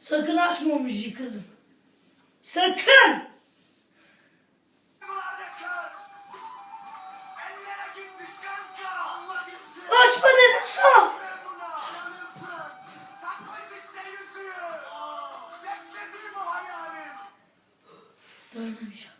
Sakın açma o müziği kızım. Sakın! Açma dedim sana. Dayanamayacağım.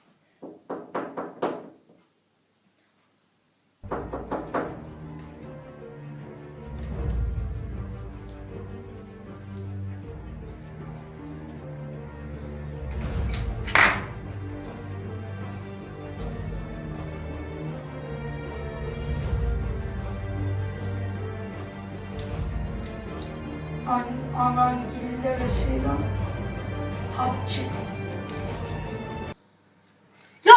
An anangillere selam. Hatice teyze. Ya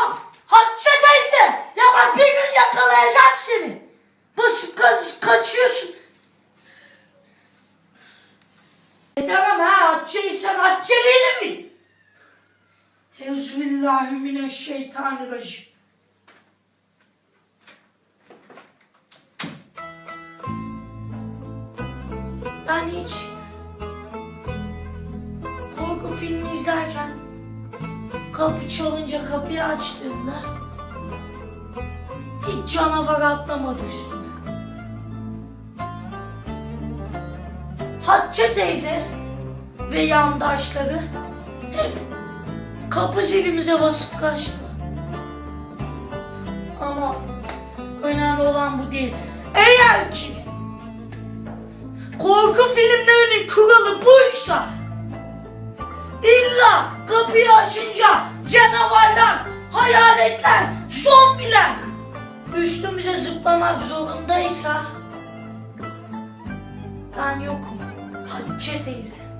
Hatice teyze! Ya ben bir gün yakalayacağım seni. Basıp gaz kaçıyorsun. E tamam ha Hatice'yi sen Hatice'liğini bil. Euzubillahimineşşeytanirracim. Ben hiç korku filmi izlerken kapı çalınca kapıyı açtığımda hiç canavar atlamadı üstüme. Hatice teyze ve yandaşları hep kapı zilimize basıp kaçtı. Ama önemli olan bu değil. Eğer ki korku filmlerinin kuralı buysa illa kapıyı açınca canavarlar, hayaletler, zombiler üstümüze zıplamak zorundaysa ben yokum. Hatice teyze.